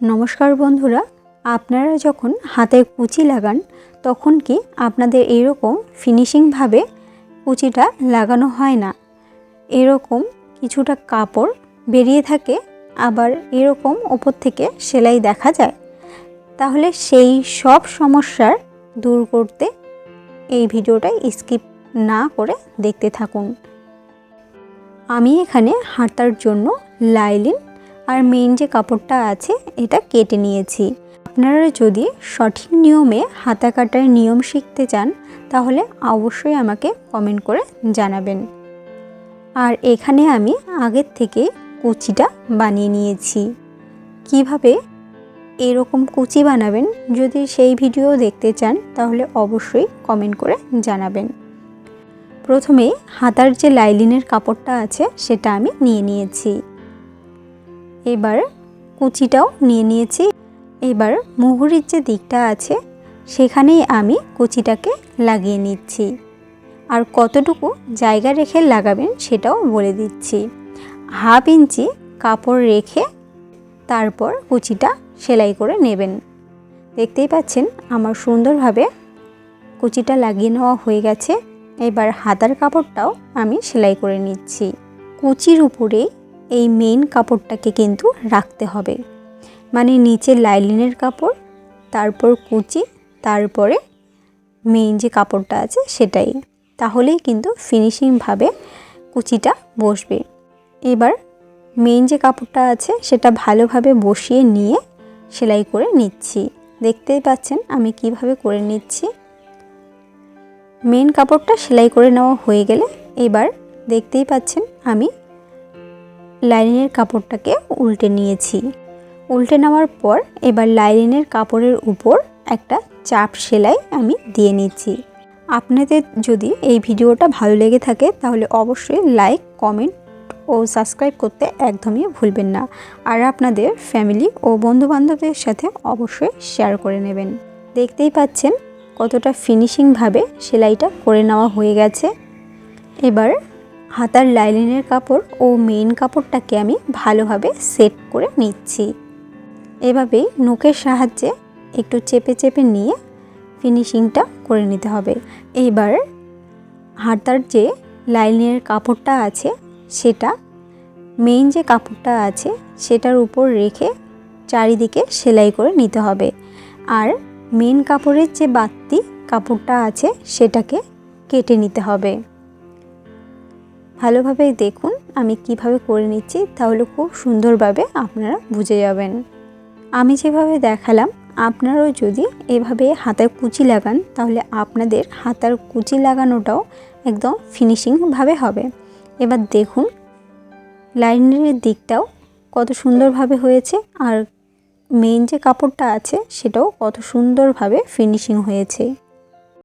নমস্কার বন্ধুরা, আপনারা যখন হাতে কুচি লাগান, তখন কি আপনাদের এরকম ফিনিশিংভাবে কুচিটা লাগানো হয় না? এরকম কিছুটা কাপড় বেরিয়ে থাকে, আবার এরকম ওপর থেকে সেলাই দেখা যায়। তাহলে সেই সব সমস্যার দূর করতে এই ভিডিওটা স্কিপ না করে দেখতে থাকুন। আমি এখানে হাঁটার জন্য লাইলিন আর মেইন যে কাপড়টা আছে, এটা কেটে নিয়েছি। আপনারা যদি সঠিক নিয়মে হাতা কাটার নিয়ম শিখতে চান, তাহলে অবশ্যই আমাকে কমেন্ট করে জানাবেন। আর এখানে আমি আগের থেকে কুচিটা বানিয়ে নিয়েছি। কীভাবে এরকম কুচি বানাবেন, যদি সেই ভিডিও দেখতে চান, তাহলে অবশ্যই কমেন্ট করে জানাবেন। প্রথমে হাতার যে লাইলিনের কাপড়টা আছে, সেটা আমি নিয়ে নিয়েছি। এবার কুচিটাও নিয়ে নিয়েছি। এবার মুহুরির যে দিকটা আছে, সেখানেই আমি কুচিটাকে লাগিয়ে নিচ্ছি। আর কতটুকু জায়গা রেখে লাগাবেন সেটাও বলে দিচ্ছি। হাফ ইঞ্চি কাপড় রেখে তারপর কুচিটা সেলাই করে নেবেন। দেখতেই পাচ্ছেন আমার সুন্দরভাবে কুচিটা লাগিয়ে নেওয়া হয়ে গেছে। এবার হাতার কাপড়টাও আমি সেলাই করে নিচ্ছি। কুচির উপরে এই মেইন কাপড়টাকে কিন্তু রাখতে হবে। মানে নিচে লাইলিনের কাপড়, তারপর কুচি, তারপরে মেইন যে কাপড়টা আছে সেটাই। তাহলেই কিন্তু ফিনিশিংভাবে কুচিটা বসবে। এবার মেইন যে কাপড়টা আছে সেটা ভালোভাবে বসিয়ে নিয়ে সেলাই করে নিচ্ছি। দেখতেই পাচ্ছেন আমি কীভাবে করে নিচ্ছি। মেন কাপড়টা সেলাই করে নেওয়া হয়ে গেলে এবার দেখতেই পাচ্ছেন আমি লাইনিংয়ের কাপড়টাকে উল্টে নিয়েছি। উল্টে নেওয়ার পর এবার লাইনিংয়ের কাপড়ের উপর একটা চাপ সেলাই আমি দিয়ে নিচ্ছি। আপনাদের যদি এই ভিডিওটা ভালো লেগে থাকে, তাহলে অবশ্যই লাইক, কমেন্ট ও সাবস্ক্রাইব করতে একদমই ভুলবেন না। আর আপনাদের ফ্যামিলি ও বন্ধুবান্ধবদের সাথে অবশ্যই শেয়ার করে নেবেন। দেখতেই পাচ্ছেন কতটা ফিনিশিংভাবে সেলাইটা করে নেওয়া হয়ে গেছে। এবার হাতার লাইলিনের কাপড় ও মেইন কাপড়টাকে আমি ভালোভাবে সেট করে নিচ্ছি। এভাবেই নোকের সাহায্যে একটু চেপে চেপে নিয়ে ফিনিশিংটা করে নিতে হবে। এবার হাতার যে লাইলিনের কাপড়টা আছে, সেটা মেইন যে কাপড়টা আছে, সেটার উপর রেখে চারিদিকে সেলাই করে নিতে হবে। আর মেন কাপড়ের যে বাড়তি কাপড়টা আছে, সেটাকে কেটে নিতে হবে। ভালোভাবে দেখুন, আমি কীভাবে করে নিচ্ছি, তাহলে খুব সুন্দরভাবে আপনারা বুঝে যাবেন। আমি যেভাবে দেখালাম, আপনারাও যদি এভাবে হাতার কুচি লাগান, তাহলে আপনাদের হাতার কুচি লাগানোটাও একদম ফিনিশিংভাবে হবে। এবার দেখুন লাইনের দিকটাও কত সুন্দরভাবে হয়েছে, আর মেইন যে কাপড়টা আছে, সেটাও কত সুন্দরভাবে ফিনিশিং হয়েছে।